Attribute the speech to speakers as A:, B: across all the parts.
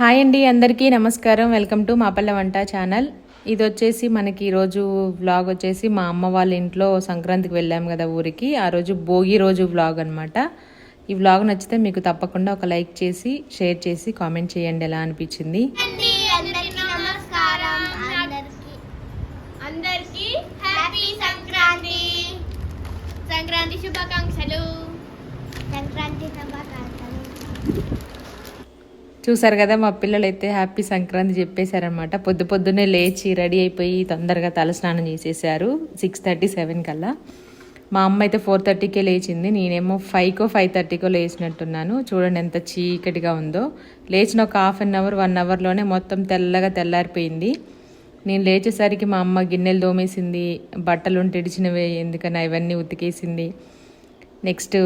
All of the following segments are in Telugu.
A: హాయ్ అండి అందరికీ నమస్కారం. వెల్కమ్ టు మాపల్లె వంట ఛానల్. ఇది వచ్చేసి మనకి ఈరోజు వ్లాగ్ వచ్చేసి మా అమ్మ వాళ్ళ ఇంట్లో సంక్రాంతికి వెళ్ళాం కదా ఊరికి. ఆ రోజు భోగి రోజు వ్లాగ్ అనమాట ఈ వ్లాగ్ నచ్చితే మీకు తప్పకుండా ఒక లైక్ చేసి షేర్ చేసి కామెంట్ చేయండి. ఎలా అనిపించింది?
B: అండి అందరికీ నమస్కారం. అందరికీ అందరికీ హ్యాపీ సంక్రాంతి. సంక్రాంతి శుభాకాంక్షలు. సంక్రాంతి శుభాకాంక్షలు.
A: చూసారు కదా మా పిల్లలైతే హ్యాపీ సంక్రాంతి చెప్పేశారనమాట పొద్దు పొద్దున్నే లేచి రెడీ అయిపోయి తొందరగా తలస్నానం చేసేసారు సిక్స్ థర్టీ సెవెన్ కల్లా. మా అమ్మ అయితే ఫోర్ థర్టీకే లేచింది నేనేమో ఫైవ్కో ఫైవ్ థర్టీకో లేచినట్టున్నాను. చూడండి ఎంత చీకటిగా ఉందో. లేచిన ఒక హాఫ్ అన్ అవర్ వన్ అవర్లోనే మొత్తం తెల్లగా తెల్లారిపోయింది. నేను లేచేసరికి మా అమ్మ గిన్నెలు దోమేసింది బట్టలు ఉంటే ఎందుకని అవన్నీ ఉతికేసింది. నెక్స్ట్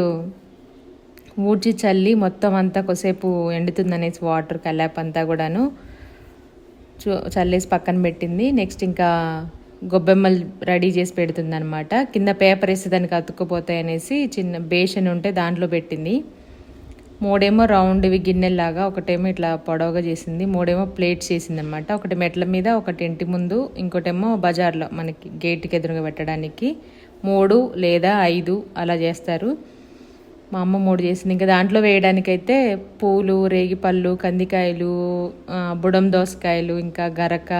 A: ఊడ్చి చల్లి మొత్తం అంతా కొసేపు ఎండుతుందనేసి వాటర్ కల్లాప్ అంతా కూడాను చల్లేసి పక్కన పెట్టింది. నెక్స్ట్ ఇంకా గొబ్బెమ్మలు రెడీ చేసి పెడుతుంది అనమాట కింద పేపర్ వేసి దానికి అతుక్కుపోతాయి అనేసి చిన్న బేషన్ ఉంటే దాంట్లో పెట్టింది. మూడేమో రౌండ్వి గిన్నెలాగా ఒకటేమో ఇట్లా పొడవుగా చేసింది. మూడేమో ప్లేట్స్ చేసింది అనమాట ఒకటి మెట్ల మీద ఒకటి ఇంటి ముందు ఇంకోటేమో బజార్లో మనకి గేట్కి ఎదురుగా పెట్టడానికి. మూడు లేదా ఐదు అలా చేస్తారు. మా అమ్మ మూడు చేసింది. ఇంకా దాంట్లో వేయడానికైతే పూలు రేగిపళ్ళు కందికాయలు బుడం దోసకాయలు ఇంకా గరక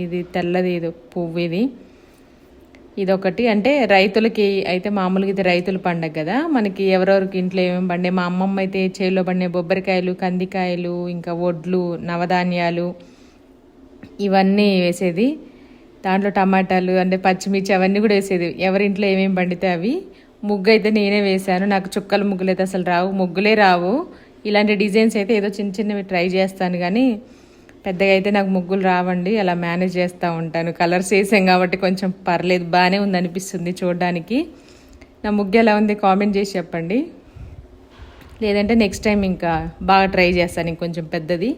A: ఇది తెల్లది ఇది పువ్వు ఇది. ఇదొకటి. అంటే రైతులకి అయితే మామూలుగా ఇది రైతుల పండగ కదా. మనకి ఎవరెవరికి ఇంట్లో ఏమేమి పండే మా అమ్మమ్మ అయితే చేలో పండే బొబ్బరికాయలు కందికాయలు ఇంకా వడ్లు నవధాన్యాలు ఇవన్నీ వేసేది. దాంట్లో టమాటాలు అంటే పచ్చిమిర్చి అవన్నీ కూడా వేసేది. ఎవరింట్లో ఏమేమి పండితే అవి ముగ్గు అయితే నేనే వేశాను. నాకు చుక్కల ముగ్గులు అయితే అసలు రావు. ముగ్గులే రావు. ఇలాంటి డిజైన్స్ అయితే ఏదో చిన్న చిన్నవి ట్రై చేస్తాను కానీ పెద్దగా అయితే నాకు ముగ్గులు రావండి. అలా మేనేజ్ చేస్తూ ఉంటాను. కలర్స్ వేసాం కాబట్టి కొంచెం పర్లేదు. బాగానే ఉంది అనిపిస్తుంది చూడడానికి. నా ముగ్గు ఎలా ఉంది కామెంట్ చేసి చెప్పండి. లేదంటే నెక్స్ట్ టైం ఇంకా బాగా ట్రై చేస్తాను ఇంకొంచెం పెద్దది.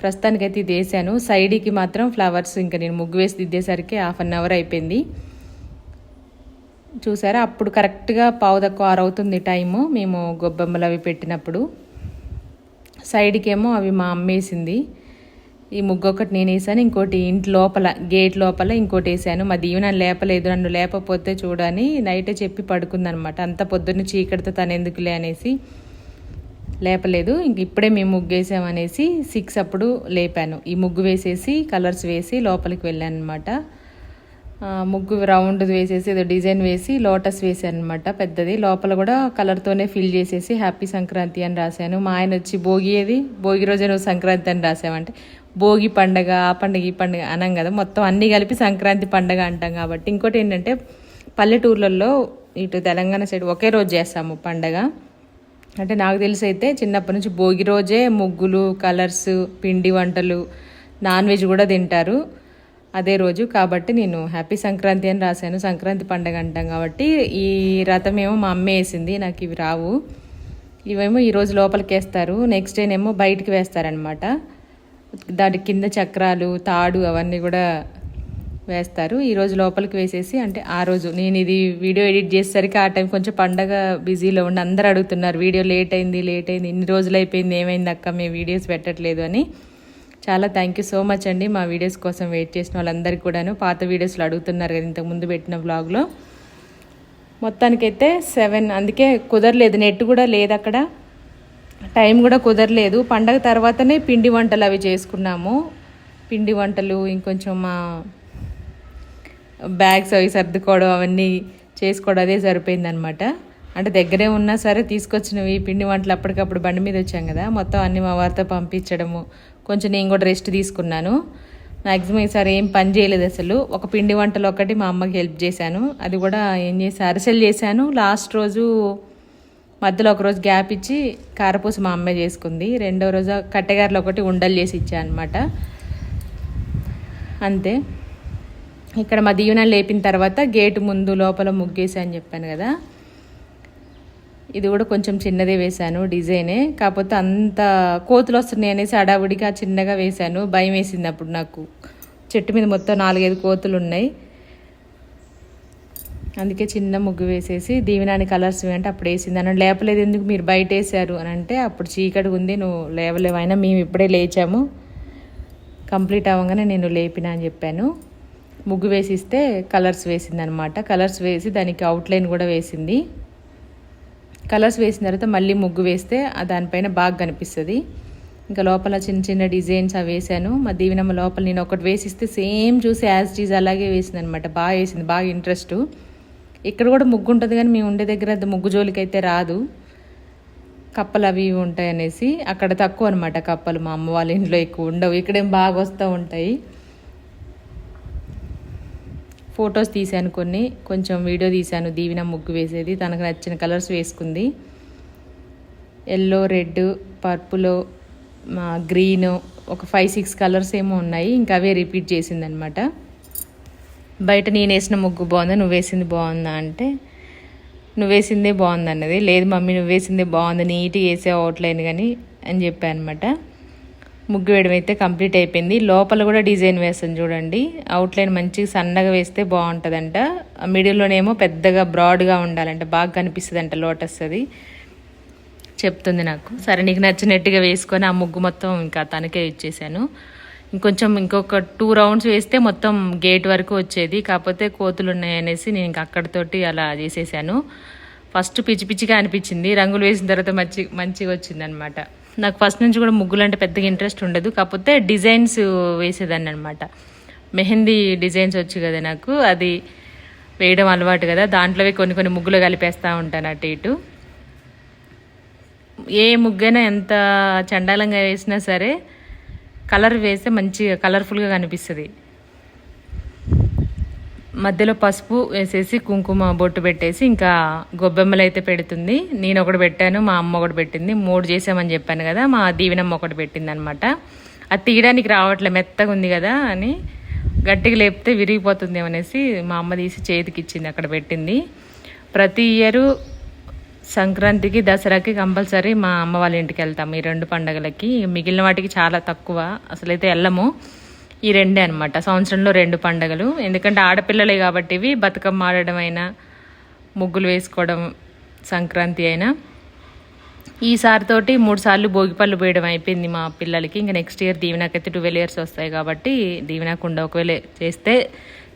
A: ప్రస్తుతానికైతే ఇది వేసాను. సైడ్కి మాత్రం ఫ్లవర్స్ ఇంకా నేను ముగ్గు వేసి దిద్దేసరికి హాఫ్ అన్ అవర్ అయిపోయింది. చూసారా? అప్పుడు కరెక్ట్గా పావు తక్కువ ఆరు అవుతుంది టైము. మేము గొబ్బెమ్మలు అవి పెట్టినప్పుడు. సైడ్కేమో అవి మా అమ్మ వేసింది ఈ ముగ్గు ఒకటి నేను వేసాను. ఇంకోటి ఇంటి లోపల గేట్ లోపల ఇంకోటి వేసాను. మా దీవి నన్ను లేపలేదు. నన్ను లేపపోతే చూడని నైటే చెప్పి పడుకుందనమాట. అంత పొద్దున్న చీకటితో తను ఎందుకులే అనేసి లేపలేదు. ఇంక ఇప్పుడే మేము ముగ్గు వేసామనేసి సిక్స్ అప్పుడు లేపాను. ఈ ముగ్గు వేసేసి కలర్స్ వేసి లోపలికి వెళ్ళాను అనమాట ముగ్గు రౌండ్ వేసేసి ఏదో డిజైన్ వేసి లోటస్ వేసాను అనమాట పెద్దది. లోపల కూడా కలర్తోనే ఫిల్ చేసేసి హ్యాపీ సంక్రాంతి అని రాశాను. మా ఆయన వచ్చి భోగి ఏది? భోగి రోజే నువ్వు సంక్రాంతి అని రాసామంటే భోగి పండగ ఆ పండగ ఈ పండగ అనం కదా. మొత్తం అన్నీ కలిపి సంక్రాంతి పండగ అంటాం కాబట్టి. ఇంకోటి ఏంటంటే పల్లెటూర్లలో ఇటు తెలంగాణ సైడ్ ఒకే రోజు చేస్తాము పండగ. అంటే నాకు తెలిసి అయితే చిన్నప్పటి నుంచి భోగి రోజే ముగ్గులు కలర్స్ పిండి వంటలు నాన్ వెజ్ కూడా తింటారు. అదే రోజు కాబట్టి నేను హ్యాపీ సంక్రాంతి అని రాశాను. సంక్రాంతి పండగ అంటాం కాబట్టి ఈ రథం ఏమో మా అమ్మే వేసింది నాకు ఇవి రావు. ఇవేమో ఈరోజు లోపలికి వేస్తారు నెక్స్ట్ డేనేమో బయటికి వేస్తారనమాట దాని కింద చక్రాలు తాడు అవన్నీ కూడా వేస్తారు. ఈరోజు లోపలికి వేసేసి అంటే ఆ రోజు నేను ఇది వీడియో ఎడిట్ చేసేసరికి ఆ టైం కొంచెం పండగ బిజీలో ఉండి అందరు అడుగుతున్నారు వీడియో లేట్ అయింది లేట్ అయింది ఇన్ని రోజులు అయిపోయింది ఏమైంది అక్క మేము వీడియోస్ పెట్టట్లేదు అని. చాలా థ్యాంక్ యూ సో మచ్ అండి మా వీడియోస్ కోసం వెయిట్ చేసిన వాళ్ళందరికీ కూడాను. పాత వీడియోస్లో అడుగుతున్నారు కదా ఇంతకు ముందు పెట్టిన వ్లాగ్లో మొత్తానికైతే సెవెన్ అందుకే కుదరలేదు. నెట్ కూడా లేదు అక్కడ. టైం కూడా కుదరలేదు. పండగ తర్వాతనే పిండి వంటలు అవి చేసుకున్నాము. పిండి వంటలు ఇంకొంచెం మా బ్యాగ్స్ అవి సర్దుకోవడం అవన్నీ చేసుకోవడం అదే సరిపోయిందనమాట అంటే దగ్గరే ఉన్నా సరే తీసుకొచ్చినవి పిండి వంటలు అప్పటికప్పుడు బండి మీద వచ్చాం కదా. మొత్తం అన్ని మా వారితో పంపించడము కొంచెం నేను కూడా రెస్ట్ తీసుకున్నాను. మ్యాక్సిమం ఈసారి ఏం పని చేయలేదు అసలు. ఒక పిండి వంటలు ఒకటి మా అమ్మకి హెల్ప్ చేశాను. అది కూడా ఏం చేసి అరిసెలు చేశాను. లాస్ట్ రోజు మధ్యలో ఒక రోజు గ్యాప్ ఇచ్చి కారపూస మా అమ్మే చేసుకుంది. రెండో రోజు కట్టెగారులు ఒకటి ఉండలు చేసి ఇచ్చా అనమాట అంతే. ఇక్కడ మా దీవెన లేపిన తర్వాత గేటు ముందు లోపల ముగ్గేసా అని చెప్పాను కదా. ఇది కూడా కొంచెం చిన్నదే వేశాను డిజైనే. కాకపోతే అంత కోతులు వస్తున్నాయి అనేసి అడావుడిగా చిన్నగా వేశాను. భయం వేసింది అప్పుడు నాకు. చెట్టు మీద మొత్తం నాలుగైదు కోతులు ఉన్నాయి. అందుకే చిన్న ముగ్గు వేసేసి దీవినాని కలర్స్ అంటే అప్పుడు వేసింది. అని లేపలేదు ఎందుకు? మీరు బయట వేసారు అని అంటే అప్పుడు చీకటి ఉంది. నువ్వు లేవలేవు అయినా మేము ఇప్పుడే లేచాము. కంప్లీట్ అవ్వగానే నేను లేపిన అని చెప్పాను. ముగ్గు వేసిస్తే కలర్స్ వేసింది అనమాట కలర్స్ వేసి దానికి అవుట్లైన్ కూడా వేసింది. కలర్స్ వేసిన తర్వాత మళ్ళీ ముగ్గు వేస్తే దానిపైన బాగా కనిపిస్తుంది. ఇంకా లోపల చిన్న చిన్న డిజైన్స్ అవి వేసాను మా దీవెనమ్మ లోపల నేను ఒకటి వేసిస్తే సేమ్ చూసి యాజ్ చీజ్ అలాగే వేసింది అనమాట బాగా వేసింది బాగా ఇంట్రెస్ట్ ఇక్కడ కూడా ముగ్గు ఉంటుంది కానీ మేము ఉండే దగ్గర ముగ్గు జోలికి అయితే రాదు. కప్పలు అవి ఇవి ఉంటాయి అనేసి అక్కడ తక్కువ అనమాట కప్పలు మా అమ్మ వాళ్ళ ఇంట్లో ఎక్కువ ఉండవు. ఇక్కడేం బాగా వస్తూ ఉంటాయి. ఫొటోస్ తీశాను కొన్ని. కొంచెం వీడియో తీశాను. దీవిన ముగ్గు వేసేది. తనకు నచ్చిన కలర్స్ వేసుకుంది. ఎల్లో రెడ్ పర్పుల్ గ్రీన్ ఒక ఫైవ్ సిక్స్ కలర్స్ ఏమో ఉన్నాయి. ఇంకా అవే రిపీట్ చేసిందనమాట. బయట నేను వేసిన ముగ్గు బాగుందా? నువ్వు వేసింది బాగుందా అంటే నువ్వు వేసిందే బాగుంది అన్నది లేదు మమ్మీ నువ్వు వేసిందే బాగుంది. నీట్గా వేసే అవుట్లైన్ కానీ అని చెప్పాను అనమాట ముగ్గు వేయడం అయితే కంప్లీట్ అయిపోయింది. లోపల కూడా డిజైన్ వేస్తాను చూడండి. అవుట్లైన్ మంచిగా సన్నగా వేస్తే బాగుంటుందంట. మిడిల్లోనేమో పెద్దగా బ్రాడ్గా ఉండాలంట. బాగా కనిపిస్తుంది అంట లోటస్ అది. చెప్తుంది నాకు. సరే నీకు నచ్చినట్టుగా వేసుకొని ఆ ముగ్గు మొత్తం ఇంకా తనకే ఇచ్చేసాను. ఇంకొంచెం ఇంకొక టూ రౌండ్స్ వేస్తే మొత్తం గేట్ వరకు వచ్చేది. కాకపోతే కోతులు ఉన్నాయనేసి నేను ఇంక అక్కడితోటి అలా చేసేసాను. ఫస్ట్ పిచ్చి పిచ్చిగా అనిపించింది. రంగులు వేసిన తర్వాత మంచి మంచిగా వచ్చిందనమాట. నాకు ఫస్ట్ నుంచి కూడా ముగ్గులు అంటే పెద్దగా ఇంట్రెస్ట్ ఉండదు. కాకపోతే డిజైన్స్ వేసేదాన్ని అనమాట మెహందీ డిజైన్స్ వచ్చు కదా నాకు అది వేయడం అలవాటు కదా. దాంట్లోవి కొన్ని కొన్ని ముగ్గులు కలిపేస్తూ ఉంటాను అటు ఇటు. ఏ ముగ్గైనా ఎంత చండాలంగా వేసినా సరే కలర్ వేస్తే మంచిగా కలర్ఫుల్గా కనిపిస్తుంది. మధ్యలో పసుపు వేసేసి కుంకుమ బొట్టు పెట్టేసి ఇంకా గొబ్బెమ్మలు అయితే పెడుతుంది. నేను ఒకటి పెట్టాను మా అమ్మ ఒకటి పెట్టింది. మూడు చేసామని చెప్పాను కదా మా దీవెనమ్మ ఒకటి పెట్టింది అనమాట అది తీయడానికి రావట్లే మెత్తగా ఉంది కదా అని గట్టిగా లేపితే విరిగిపోతుంది అనేసి మా అమ్మ తీసి చేతికి ఇచ్చింది అక్కడ పెట్టింది. ప్రతి ఇయరు సంక్రాంతికి దసరాకి కంపల్సరీ మా అమ్మ వాళ్ళ ఇంటికి వెళ్తాం ఈ రెండు పండగలకి. మిగిలిన వాటికి చాలా తక్కువ అసలైతే వెళ్ళము. ఈ రెండే అనమాట సంవత్సరంలో రెండు పండగలు. ఎందుకంటే ఆడపిల్లలే కాబట్టి ఇవి బతుకమ్మ ఆడడం అయినా ముగ్గులు వేసుకోవడం సంక్రాంతి అయినా. ఈసారితోటి మూడుసార్లు మూడు సార్లు భోగిపళ్ళు పోయడం అయిపోయింది మా పిల్లలకి. ఇంకా నెక్స్ట్ ఇయర్ దీవెనకైతే ట్వెల్వ్ ఇయర్స్ వస్తాయి కాబట్టి దీవెనకుండా ఒకవేళ చేస్తే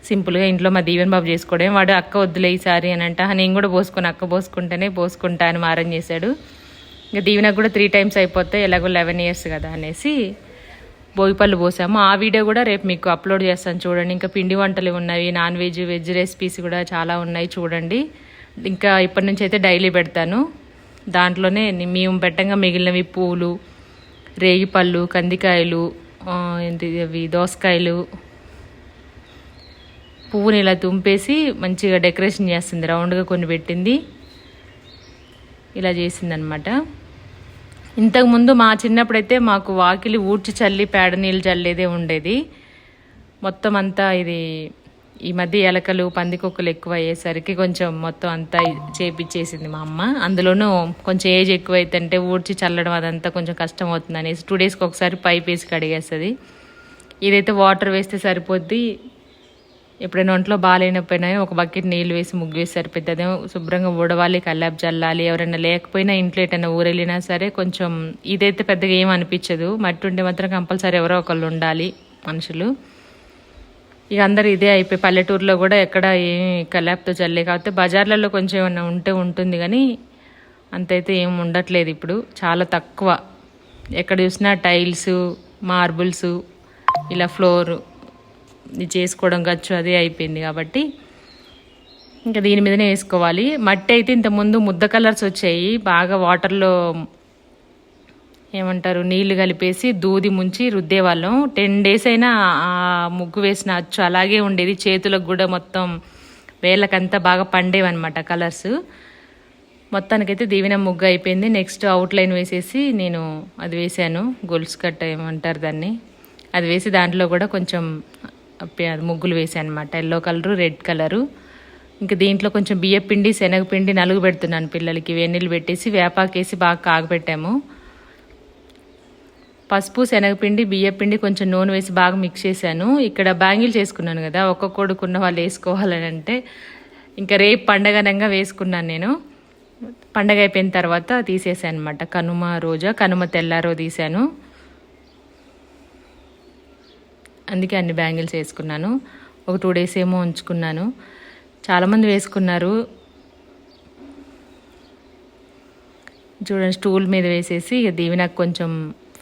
A: సింపుల్గా ఇంట్లో మా దీవెన్ బాబు చేసుకోవడం వాడు అక్క వద్దులే ఈసారి అని అంట. నేను కూడా పోసుకొని అక్క పోసుకుంటేనే పోసుకుంటా అని మారం చేశాడు. ఇంకా దీవెనకు కూడా త్రీ టైమ్స్ అయిపోతాయి ఎలాగో లెవెన్ ఇయర్స్ కదా అనేసి భోగిపళ్ళు పోసాము. ఆ వీడియో కూడా రేపు మీకు అప్లోడ్ చేస్తాను చూడండి. ఇంకా పిండి వంటలు ఉన్నాయి నాన్ వెజ్ వెజ్ రెసిపీస్ కూడా చాలా ఉన్నాయి చూడండి. ఇంకా ఇప్పటి నుంచి అయితే డైలీ పెడతాను. దాంట్లోనే మేము పెట్టంగా మిగిలినవి పూలు రేగిపళ్ళు కందికాయలు ఏంటి అవి దోసకాయలు పువ్వుని ఇలా తుంపేసి మంచిగా డెకరేషన్ చేస్తుంది. రౌండ్గా కొన్ని పెట్టింది. ఇలా చేసిందనమాట. ఇంతకుముందు మా చిన్నప్పుడైతే మాకు వాకిలి ఊడ్చి చల్లి పేడ నీళ్ళు చల్లేదే ఉండేది. మొత్తం అంతా ఇది ఈ మధ్య ఎలకలు పందికొక్కలు ఎక్కువ అయ్యేసరికి కొంచెం మొత్తం అంతా చేపిచ్చేసింది మా అమ్మ. అందులోనూ కొంచెం ఏజ్ ఎక్కువ అవుతుంటే ఊడ్చి చల్లడం అదంతా కొంచెం కష్టం అవుతుంది అనేసి టూ డేస్కి ఒకసారి పైప్ వేసి కడిగేస్తుంది. ఇదైతే వాటర్ వేస్తే సరిపోద్ది. ఎప్పుడైనా ఒంట్లో బాగాలేనప్పుడైనా ఒక బకెట్ నీళ్ళు వేసి ముగ్గు వేసి సరిపోద్ది శుభ్రంగా ఊడవాలి కల్లాపు చల్లాలి ఎవరైనా లేకపోయినా ఇంట్లో ఎటైనా ఊరెళ్ళినా సరే కొంచెం ఇదైతే పెద్దగా ఏం అనిపించదు. మట్టి ఉంటే మాత్రం కంపల్సరీ ఎవరో ఒకళ్ళు ఉండాలి మనుషులు. ఇక అందరు ఇదే అయిపోయి పల్లెటూరులో కూడా ఎక్కడ ఏం కల్లాపుతో చల్లే కాకపోతే బజార్లలో కొంచెం ఏమైనా ఉంటే ఉంటుంది కానీ అంతైతే ఏం ఉండట్లేదు ఇప్పుడు. చాలా తక్కువ. ఎక్కడ చూసినా టైల్స్ మార్బుల్స్ ఇలా ఫ్లోర్. చేసుకోవడం ఖర్చు అదే అయిపోయింది కాబట్టి ఇంకా దీని మీదనే వేసుకోవాలి. మట్టి అయితే ఇంతకుముందు ముద్ద కలర్స్ వచ్చాయి. బాగా వాటర్లో ఏమంటారు నీళ్ళు కలిపేసి దూది ముంచి రుద్దేవాళ్ళం. టెన్ డేస్ అయినా ఆ ముగ్గు వేసిన అచ్చు అలాగే ఉండేది. చేతులకు కూడా మొత్తం వేళ్ళకంతా బాగా పండేవన్నమాట కలర్స్. మొత్తానికైతే దీవెన ముగ్గు అయిపోయింది. నెక్స్ట్ అవుట్ లైన్ వేసేసి నేను అది వేసాను. గొలుసు కట్ట ఏమంటారు దాన్ని. అది వేసి దాంట్లో కూడా కొంచెం ముగ్గులు వేసాను అనమాట ఎల్లో కలరు రెడ్ కలరు. ఇంకా దీంట్లో కొంచెం బియ్యపిండి శనగపిండి నలుగు పెడుతున్నాను పిల్లలకి. వెన్నీళ్ళు పెట్టేసి వేపాకేసి బాగా కాగబెట్టాము పసుపు శనగపిండి బియ్యపిండి కొంచెం నూనె వేసి బాగా మిక్స్ చేశాను. ఇక్కడ బ్యాంగిల్ చేసుకున్నాను కదా ఒక్క కొడుకున్న వాళ్ళు వేసుకోవాలని అంటే ఇంకా రేపు పండగనంగా వేసుకున్నాను నేను. పండగ అయిపోయిన తర్వాత తీసేసాను అనమాట కనుమ రోజా కనుమ తెల్లారో తీశాను. అందుకే అన్ని బ్యాంగిల్స్ వేసుకున్నాను. ఒక టూ డేస్ ఏమో ఉంచుకున్నాను. చాలామంది వేసుకున్నారు. చూడండి స్టూల్ మీద వేసేసి ఇక నాకు కొంచెం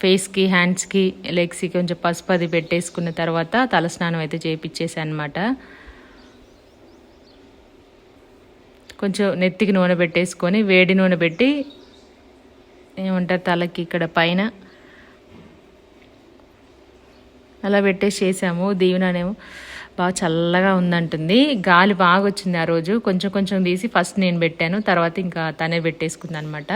A: ఫేస్కి హ్యాండ్స్కి లెగ్స్కి కొంచెం పసుపు అది పెట్టేసుకున్న తర్వాత తలస్నానం అయితే చేయించేసాను అనమాట కొంచెం నెత్తికి నూనె పెట్టేసుకొని వేడి నూనె పెట్టి ఏమంటారు తలకి ఇక్కడ పైన అలా పెట్టేసి చేసాము దీవెననేమో బాగా చల్లగా ఉందంటుంది. గాలి బాగా వచ్చింది ఆ రోజు. కొంచెం కొంచెం తీసి ఫస్ట్ నేను పెట్టాను. తర్వాత ఇంకా తనే పెట్టేసుకుంది అనమాట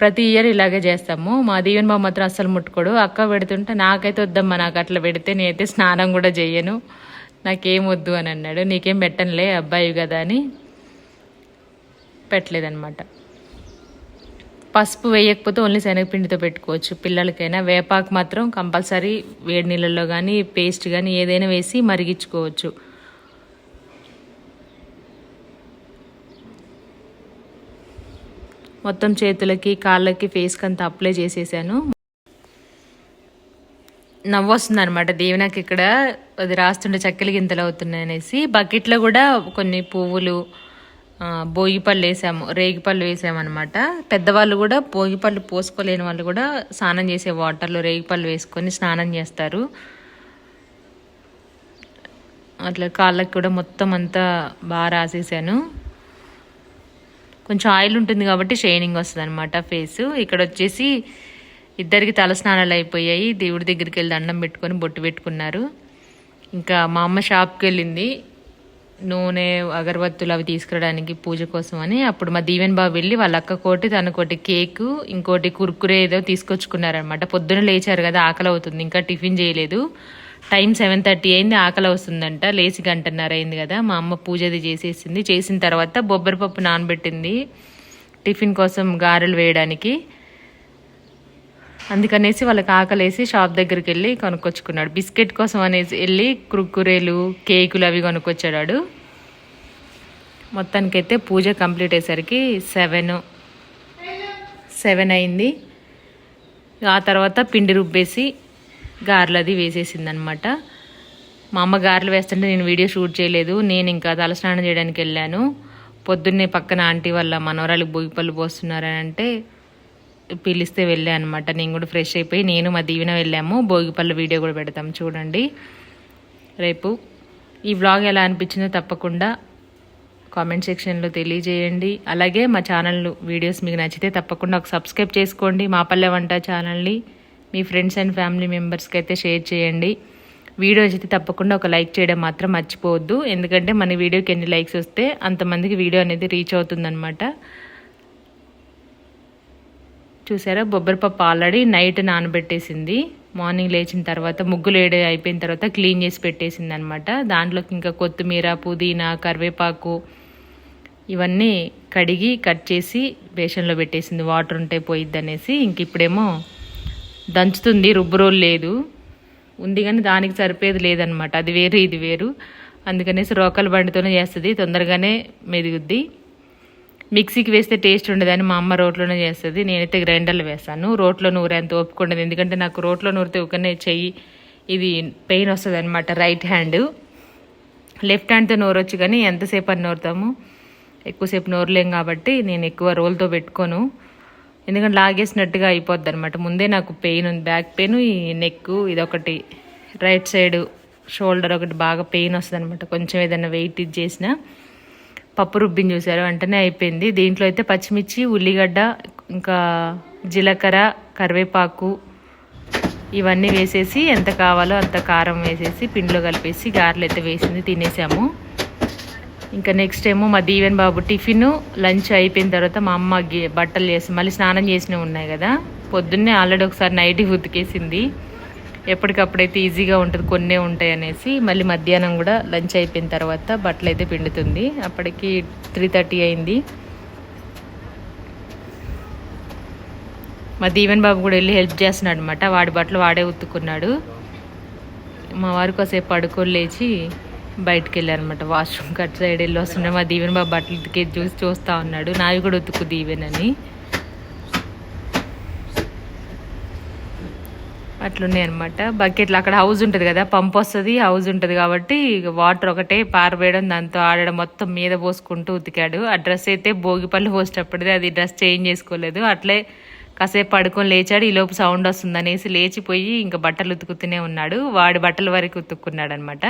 A: ప్రతి ఇయర్ ఇలాగే చేస్తాము. మా దీవెన్ బాబు మాత్రం అస్సలు ముట్టుకోడు. అక్క పెడుతుంటే నాకైతే వద్దమ్మా నాకు అట్లా పెడితే నేనైతే స్నానం కూడా చేయను నాకేం వద్దు అని అన్నాడు. నీకేం పెట్టనులే అబ్బాయి కదా అని పెట్టలేదన్నమాట పసుపు వేయకపోతే ఓన్లీ శనగపిండితో పెట్టుకోవచ్చు. పిల్లలకైనా వేపాకు మాత్రం కంపల్సరీ వేడి నీళ్ళల్లో కానీ పేస్ట్ కానీ ఏదైనా వేసి మరిగించుకోవచ్చు. మొత్తం చేతులకి కాళ్ళకి ఫేస్కి అంతా అప్లై చేసేసాను. నవ్వు వస్తుంది అనమాట దీవెనకి ఇక్కడ అది రాస్తుంటే చక్కెల గింతలు అవుతున్నాయి అనేసి బకెట్లో కూడా కొన్ని పువ్వులు భోగిపళ్ళు వేసాము రేగిపళ్ళు వేసామన్నమాట. పెద్దవాళ్ళు కూడా భోగిపళ్ళు పోసుకోలేని వాళ్ళు కూడా స్నానం చేసే వాటర్లో రేగిపళ్ళు వేసుకొని స్నానం చేస్తారు. అట్లా కాళ్ళకి కూడా మొత్తం అంతా బాగా రాసేసాను. కొంచెం ఆయిల్ ఉంటుంది కాబట్టి షైనింగ్ వస్తుంది అనమాట ఫేస్. ఇక్కడ వచ్చేసి ఇద్దరికి తలస్నానాలు అయిపోయాయి. దేవుడి దగ్గరికి వెళ్ళి దండం పెట్టుకొని బొట్టు పెట్టుకున్నారు. ఇంకా మా అమ్మ షాప్కి వెళ్ళింది. నూనె అగరబత్తులు అవి తీసుకురావడానికి పూజ కోసం అని అప్పుడు మా దీవెన్ బాబు వెళ్ళి వాళ్ళ అక్క కోటి తనకోటి కేకు ఇంకోటి కుర్కురే ఏదో తీసుకొచ్చుకున్నారనమాట పొద్దున లేచారు కదా ఆకలి అవుతుంది. ఇంకా టిఫిన్ చేయలేదు. టైం సెవెన్ థర్టీ అయింది ఆకలి వస్తుందంట లేచి గంటన్నర అయింది కదా మా అమ్మ పూజ అది చేసేసింది. చేసిన తర్వాత బొబ్బరి పప్పు నానబెట్టింది. టిఫిన్ కోసం గారెలు వేయడానికి అందుకనేసి వాళ్ళకి ఆకలేసి షాప్ దగ్గరికి వెళ్ళి కొనుక్కొచ్చుకున్నాడు. బిస్కెట్ కోసం అనేసి వెళ్ళి కుర్కురేలు కేకులు అవి కొనుక్కొచ్చాడు మొత్తానికైతే పూజ కంప్లీట్ అయ్యేసరికి సెవెన్ సెవెన్ అయింది. ఆ తర్వాత పిండి రుబ్బేసి గారెలు అది వేసేసింది అనమాట మా అమ్మ గారెలు వేస్తుంటే నేను వీడియో షూట్ చేయలేదు నేను ఇంకా తలస్నానం చేయడానికి వెళ్ళాను. పొద్దున్నే పక్కన ఆంటీ వాళ్ళ మనవరాలు బొయ్యిపళ్ళు పోస్తున్నారని అంటే పిలిస్తే వెళ్ళా అనమాట నేను కూడా ఫ్రెష్ అయిపోయి నేను మా దీవెన వెళ్ళాము. భోగిపల్లి వీడియో కూడా పెడతాం చూడండి. రేపు ఈ వ్లాగ్ ఎలా అనిపించిందో తప్పకుండా కామెంట్ సెక్షన్లో తెలియజేయండి. అలాగే మా ఛానల్ వీడియోస్ మీకు నచ్చితే తప్పకుండా ఒక సబ్స్క్రైబ్ చేసుకోండి. మా పల్లె వంట ఛానల్ని మీ ఫ్రెండ్స్ అండ్ ఫ్యామిలీ మెంబర్స్కి అయితే షేర్ చేయండి. వీడియో నచ్చితే తప్పకుండా ఒక లైక్ చేయడం మాత్రం మర్చిపోవద్దు. ఎందుకంటే మన వీడియోకి ఎన్ని లైక్స్ వస్తే అంతమందికి వీడియో అనేది రీచ్ అవుతుందన్నమాట. చూసారా? బొబ్బరిపప్పు ఆల్రెడీ నైట్ నానబెట్టేసింది. మార్నింగ్ లేచిన తర్వాత ముగ్గులు వేడి అయిపోయిన తర్వాత క్లీన్ చేసి పెట్టేసింది అనమాట దాంట్లోకి ఇంకా కొత్తిమీర పుదీనా కరివేపాకు ఇవన్నీ కడిగి కట్ చేసి బేషన్లో పెట్టేసింది. వాటర్ ఉంటే పోయిద్ది అనేసి ఇంక ఇప్పుడేమో దంచుతుంది. రుబ్బురోలు లేదు. ఉంది కానీ దానికి సరిపోయేది లేదనమాట. అది వేరు ఇది వేరు. అందుకనేసి రోకల బండితోనే చేస్తుంది. తొందరగానే మెదుగుద్ది. మిక్సీకి వేస్తే టేస్ట్ ఉండదని మా అమ్మ రోట్లోనే చేస్తుంది. నేనైతే గ్రైండర్లో వేస్తాను. రోట్లో నూరేంత ఓపిక ఎందుకంటే నాకు రోట్లో నూరితే ఒకనే చెయ్యి ఇది పెయిన్ వస్తుంది అనమాట రైట్ హ్యాండ్. లెఫ్ట్ హ్యాండ్తో నూరొచ్చు కానీ ఎంతసేపు అని నూరుతాము? ఎక్కువసేపు నూరలేం కాబట్టి నేను ఎక్కువ రోల్తో పెట్టుకోను. ఎందుకంటే లాగేసినట్టుగా అయిపోద్ది అనమాట ముందే నాకు పెయిన్ ఉంది బ్యాక్ పెయిన్ ఈ నెక్ ఇదొకటి. రైట్ సైడ్ షోల్డర్ ఒకటి బాగా పెయిన్ వస్తుంది అనమాట కొంచెం ఏదైనా వెయిట్ ఇది చేసినా. పప్పు రుబ్బిని చూసారు వెంటనే అయిపోయింది. దీంట్లో అయితే పచ్చిమిర్చి ఉల్లిగడ్డ ఇంకా జీలకర్ర కరివేపాకు ఇవన్నీ వేసేసి ఎంత కావాలో అంత కారం వేసేసి పిండిలో కలిపేసి గారెలు అయితే వేసింది తినేసాము. ఇంకా నెక్స్ట్ ఏమో మా దీవెన్ బాబు టిఫిన్ లంచ్ అయిపోయిన తర్వాత మా అమ్మ బట్టలు చేసి మళ్ళీ స్నానం చేసినవి ఉన్నాయి కదా. పొద్దున్నే ఆల్రెడీ ఒకసారి నైట్ ఉతికేసింది. ఎప్పటికప్పుడైతే ఈజీగా ఉంటుంది కొన్నే ఉంటాయి అనేసి మళ్ళీ మధ్యాహ్నం కూడా లంచ్ అయిపోయిన తర్వాత బట్టలు అయితే పిండుతుంది. అప్పటికి త్రీ థర్టీ అయింది. మా దీవెన్ బాబు కూడా వెళ్ళి హెల్ప్ చేస్తున్నాడు అనమాట వాడి బట్టలు వాడే ఉత్తుకున్నాడు మా వారు కాసేపు పడుకొని లేచి బయటకు వెళ్ళారనమాట వాష్రూమ్ కట్ సైడ్ వెళ్ళి వస్తుండే. మా దీవెన్ బాబు బట్టలు చూసి చూస్తూ ఉన్నాడు. నావి కూడా ఉతుకు దీవెన్ అని. అట్లున్నాయి అనమాట బకెట్లు అక్కడ హౌస్ ఉంటుంది కదా పంప్ వస్తుంది హౌస్ ఉంటుంది కాబట్టి వాటర్ ఒకటే పారవేయడం దాంతో ఆడడం మొత్తం మీద పోసుకుంటూ ఉతికాడు. ఆ డ్రెస్ అయితే భోగిపల్లి పోసేటప్పటిది అది డ్రెస్ చేంజ్ చేసుకోలేదు. అట్లే కాసేపు పడుకొని లేచాడు. ఈలోపు సౌండ్ వస్తుంది అనేసి లేచిపోయి ఇంకా బట్టలు ఉతుకుతూనే ఉన్నాడు. వాడి బట్టల వరకు ఉతుక్కున్నాడు అనమాట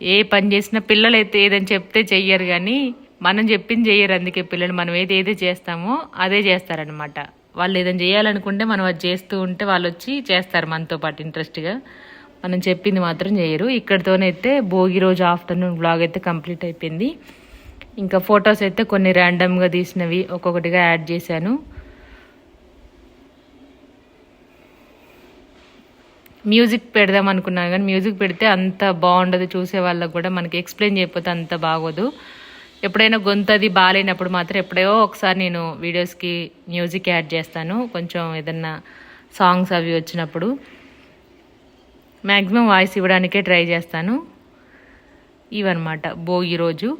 A: ఏ పని చేసినా పిల్లలు అయితే ఏదని చెప్తే చెయ్యరు కానీ మనం చెప్పింది చెయ్యరు. అందుకే పిల్లలు మనం ఏది చేస్తామో అదే చేస్తారనమాట వాళ్ళు ఏదైనా చేయాలనుకుంటే మనం అది చేస్తూ ఉంటే వాళ్ళు వచ్చి చేస్తారు మనతో పాటు ఇంట్రెస్ట్గా. మనం చెప్పింది మాత్రం చేయరు. ఇక్కడితోనైతే భోగి రోజు ఆఫ్టర్నూన్ బ్లాగ్ అయితే కంప్లీట్ అయిపోయింది. ఇంకా ఫొటోస్ అయితే కొన్ని ర్యాండమ్గా తీసినవి ఒక్కొక్కటిగా యాడ్ చేశాను. మ్యూజిక్ పెడదాం అనుకున్నాను కానీ మ్యూజిక్ పెడితే అంత బాగుండదు. చూసే వాళ్ళకు కూడా మనకి ఎక్స్ప్లెయిన్ చేయకపోతే అంత బాగోదు. ఎప్పుడైనా గొంతది అది బాగాలేనప్పుడు మాత్రం ఎప్పుడో ఒకసారి నేను వీడియోస్కి మ్యూజిక్ యాడ్ చేస్తాను. కొంచెం ఏదన్నా సాంగ్స్ అవి వచ్చినప్పుడు మ్యాక్సిమం వాయిస్ ఇవ్వడానికే ట్రై చేస్తాను. ఇవన్నమాట. భోగి రోజు.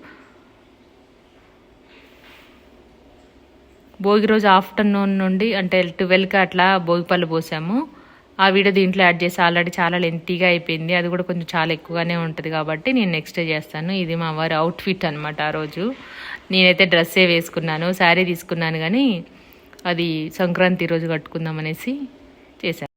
A: భోగి రోజు ఆఫ్టర్నూన్ నుండి అంటే ట్వెల్వ్కి అట్లా భోగిపళ్ళు పోసాము. ఆ వీడియో దీంట్లో యాడ్ చేసి ఆల్రెడీ చాలా లెంతీగా అయిపోయింది. అది కూడా కొంచెం చాలా ఎక్కువగానే ఉంటుంది కాబట్టి నేను నెక్స్ట్ డే చేస్తాను. ఇది మా వారి అవుట్ఫిట్ అనమాట ఆ రోజు. నేనైతే డ్రెస్సే వేసుకున్నాను శారీ తీసుకున్నాను కానీ అది సంక్రాంతి రోజు కట్టుకుందాం అనేసి చేశాను.